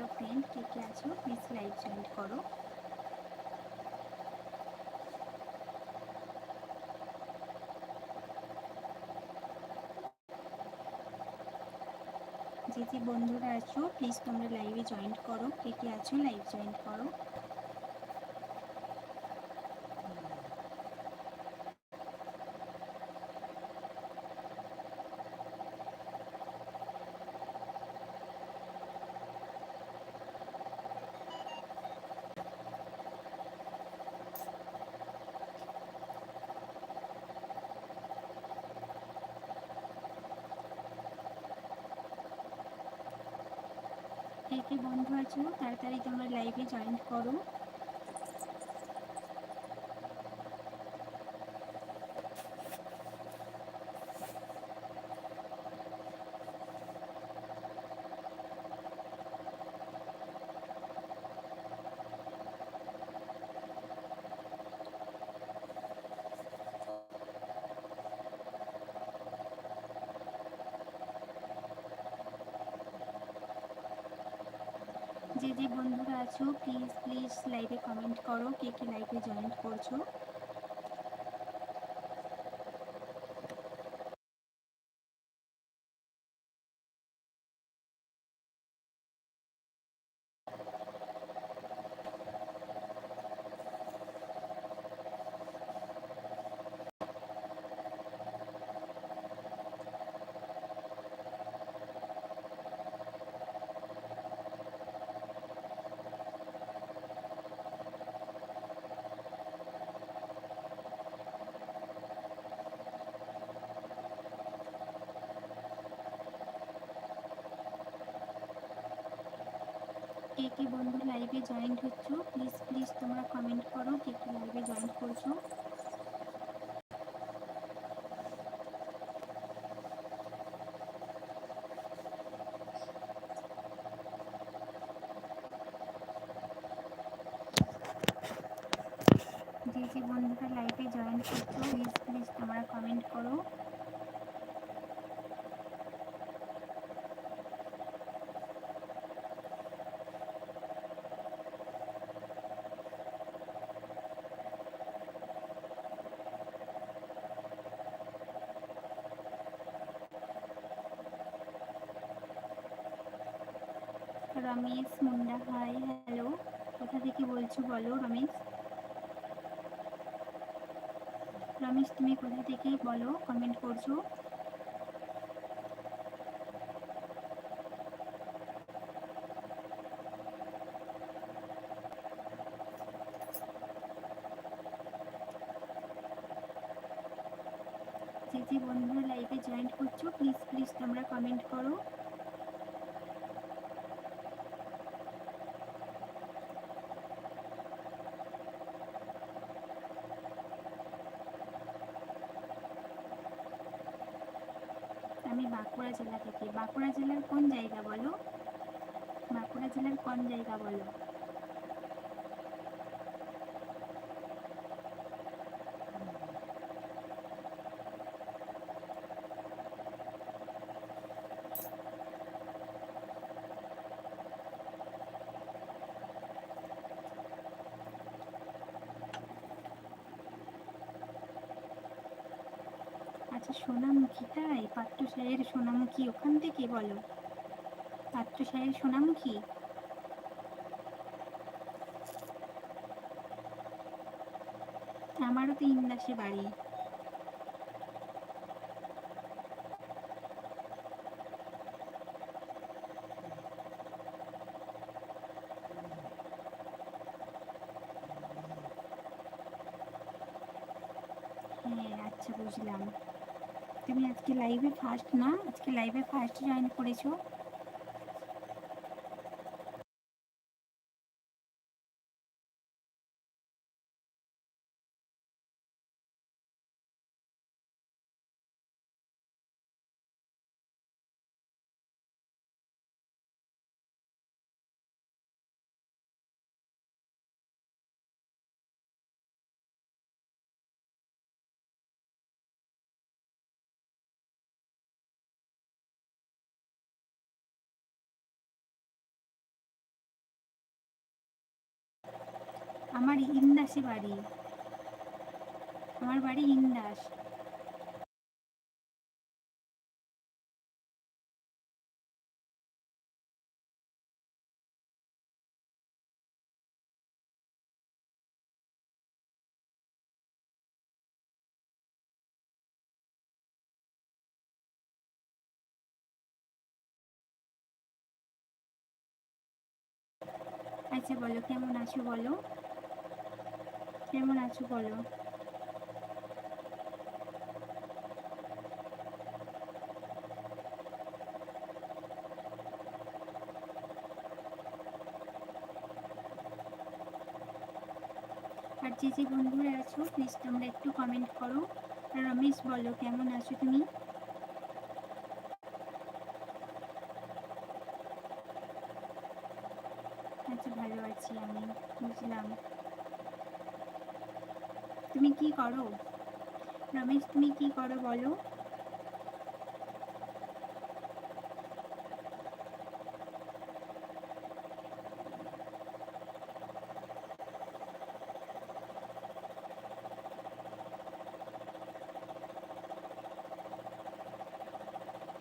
Hello friend কে কে আছো? Please live join করো। যে যে বন্ধুরা আছো প্লিজ তোমরা লাইভে জয়েন করো। কে কে আছো লাইভ জয়েন করো। কে কে বন্ধু আছো তাড়াতাড়ি তোমরা লাইভে জয়েন করো। যে যে বন্ধুরা আছো প্লিজ প্লিজ লাইভে কমেন্ট করো কে কে লাইভে জয়েন করছ। কে কে বন্ধু লাইভে জয়েন হচ্ছো প্লিজ প্লিজ তোমরা কমেন্ট করো কে কে লাইভে জয়েন করছ। যে যে বন্ধুরা লাইভে জয়েন করছ প্লিজ প্লিজ তোমরা কমেন্ট করো। রমেশ মুন্ডা হাই হ্যালো কোথা থেকে বলছো বলো রমেশ? রমেশ, তুমি কোথা থেকে বলো কমেন্ট করছ? যে যে বন্ধুরা লাইভে জয়েন করছ প্লিজ প্লিজ তোমরা কমেন্ট করো আমি বাঁকুড়া জেলা থেকে। বাঁকুড়া জেলার কোন জায়গা বলো? বাঁকুড়া জেলার কোন জায়গা বলো? সোনামুখী তাই পাট্ট শাহের সোনামুখী, ওখান থেকে বলো। শাহের সোনামুখী? আমারও তো ইন্দাসে বাড়ি। হ্যাঁ আচ্ছা বুঝলাম। তুমি আজকে লাইভে ফার্স্ট না? আজকে লাইভে ফার্স্ট জয়েন করেছ? আমার ইন্দাসে বাড়ি। আমার বাড়ি ইন্দাস। আচ্ছা বলো কেমন আছো বলো? কেমন আছো বলো? আর যে যে বন্ধুরা আছো প্লিজ তোমরা একটু কমেন্ট করো। আর রমেশ বলো, কেমন আছো তুমি? আচ্ছা ভালো আছি আমি, বুঝলাম। তুমি কি করো? রমেশ, তুমি কি করো বলো?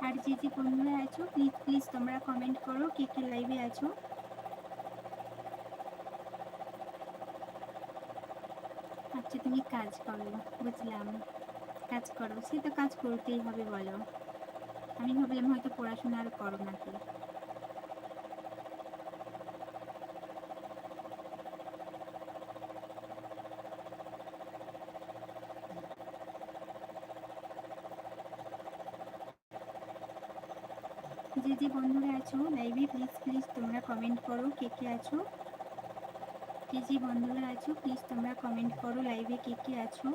আর যে যে বন্ধুরা আছো প্লিজ প্লিজ তোমরা কমেন্ট করো কে কে লাইভে আছো। আচ্ছা তুমি কাজ করো, বুঝলাম। কাজ করো, সে তো কাজ করতেই হবে, বলো। আমি ভাবলাম হয়তো পড়াশোনা আর করো নাকি। যে যে বন্ধুরা আছো, লাইভে প্লিজ প্লিজ তোমরা কমেন্ট করো, কে কে আছো। যে যে বন্ধুরা আছো প্লিজ তোমরা কমেন্ট করো লাইভে কে কে আছো।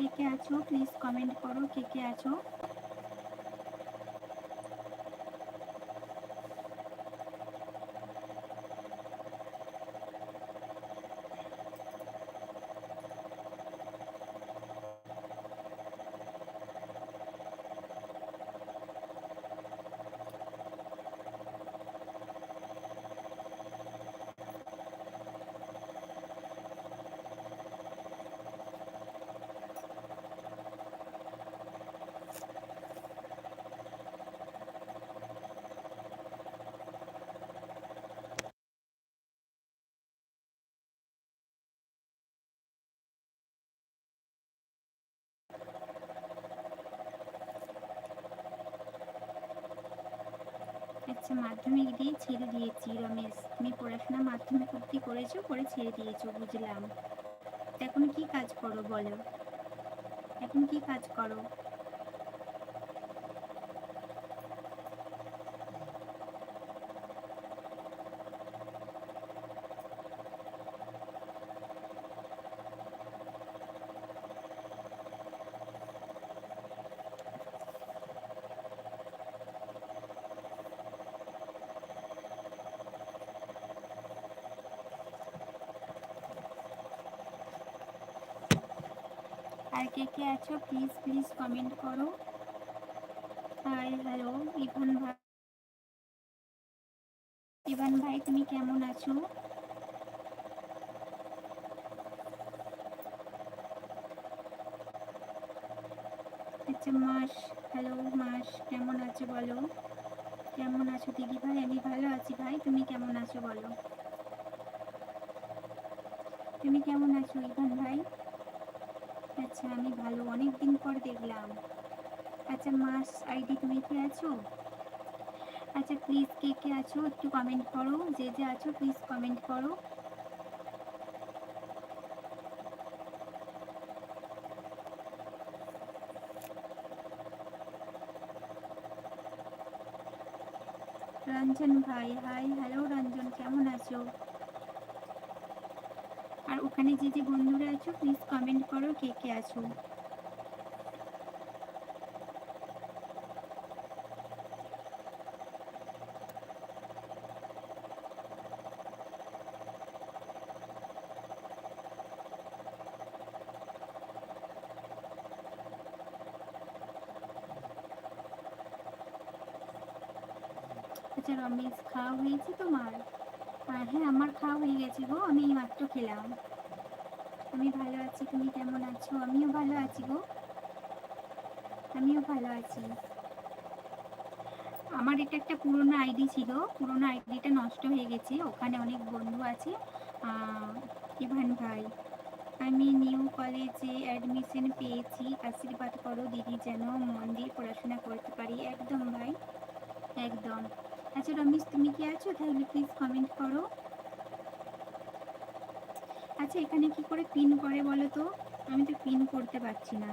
কে কে আছো? প্লিজ কমেন্ট করো কে কে আছো? আচ্ছা মাধ্যমিক দিয়ে ছেড়ে দিয়েছি, রমেশ। তুমি পড়াশোনা মাধ্যমিক অব্দি করেছ করে ছেড়ে দিয়েছ, বুঝলাম। এখন কি কাজ করো বলো? এখন কি কাজ করো? আর কে কে আছো? প্লিজ প্লিজ কমেন্ট করো। হাই হ্যালো ইভান ভাই। ইভান ভাই, তুমি কেমন আছো? আচ্ছা মাস, হ্যালো, মাস, কেমন আছো বলো? কেমন আছো দিদি ভাই? আমি ভালো আছি ভাই, তুমি কেমন আছো বলো? তুমি কেমন আছো ইভান ভাই? আচ্ছা আমি ভালো। অনেক দিন পর দেখলাম। আচ্ছা মাস আইডি তুমি কি আছো? আচ্ছা প্লিজ কে কে আছো একটু কমেন্ট করো। যে যে আছো প্লিজ কমেন্ট করো। রঞ্জন ভাই হাই হ্যালো রঞ্জন, কেমন আছো? ওখানে যে যে বন্ধুরা আছো প্লিজ কমেন্ট করো কে কে আছো। আচ্ছা রমেশ খাওয়া হয়েছে তোমার? হ্যাঁ আমার খাওয়া হয়ে গেছে গো, আমি মাত্র খেলাম। আমি ভালো আছি, তুমি কেমন আছো? আমিও ভালো আছি গো। আমিও ভালো আছি। আমার এটা একটা পুরনো আইডি ছিল। পুরনো আইডিটা নষ্ট হয়ে গেছে। ওখানে অনেক বন্ধু আছে ইভান ভাই। আমি নিউ কলেজে অ্যাডমিশন পেয়েছি। আশীর্বাদ করো দিদি যেন মন দিয়ে পড়াশোনা করতে পারি। একদম ভাই, একদম। আচ্ছা রমেশ, তুমি কি আছো? তাহলে প্লিজ কমেন্ট করো। আচ্ছা এখানে কি করে পিন করে বলো তো? আমি তো পিন করতে পারছি না।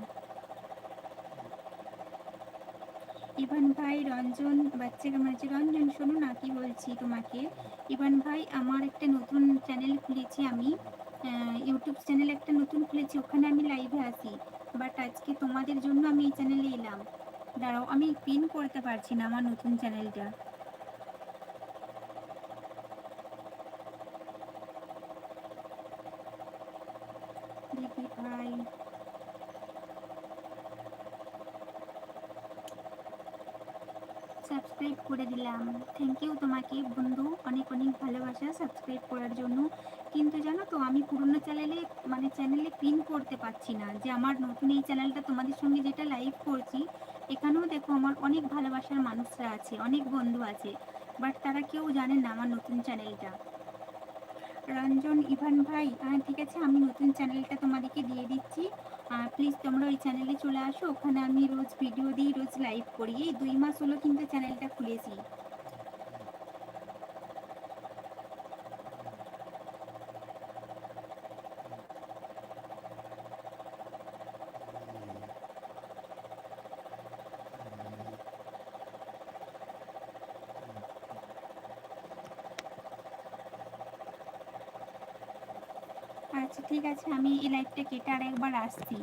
ইভান ভাই, রঞ্জন, বাচ্চা কেমন আছে? রঞ্জন, শোনো না কি বলছি তোমাকে। ইভান ভাই, আমার একটা নতুন চ্যানেল খুলেছি আমি। ইউটিউব চ্যানেল একটা নতুন খুলেছি, ওখানে আমি লাইভে আসি বাট আজকে তোমাদের জন্য আমি এই চ্যানেলে এলাম। দাঁড়াও, আমি পিন করতে পারছি না আমার নতুন চ্যানেলটা দেখি ভাই দিলাম থ্যাংক ইউ তোমাকে বন্ধু। অনেক অনেক ভালোবাসা সাবস্ক্রাইব করার জন্য। কিন্তু জানো তো, আমি পুরনো চ্যানেলে মানে চ্যানেলে পিন করতে পারছি না। যে আমার নতুন এই চ্যানেলটা তোমাদের সঙ্গে যেটা লাইভ করছি, এখানেও দেখো আমার অনেক ভালোবাসার মানুষরা আছে, অনেক বন্ধু আছে। বাট তারা কেউ জানে না আমার নতুন চ্যানেলটা রঞ্জন, ইভান ভাই হ্যাঁ ঠিক আছে, আমি নতুন চ্যানেলটা তোমাদেরকে দিয়ে দিচ্ছি। প্লিজ তোমরা ওই চ্যানেলে চলে আসো। ওখানে আমি রোজ ভিডিও দিই, রোজ লাইভ করি। এই দুই মাস হলো কিন্তু চ্যানেলটা খুলেছি। আচ্ছা ঠিক আছে আমি এই লাইভটা কেটে আর একবার আসছি।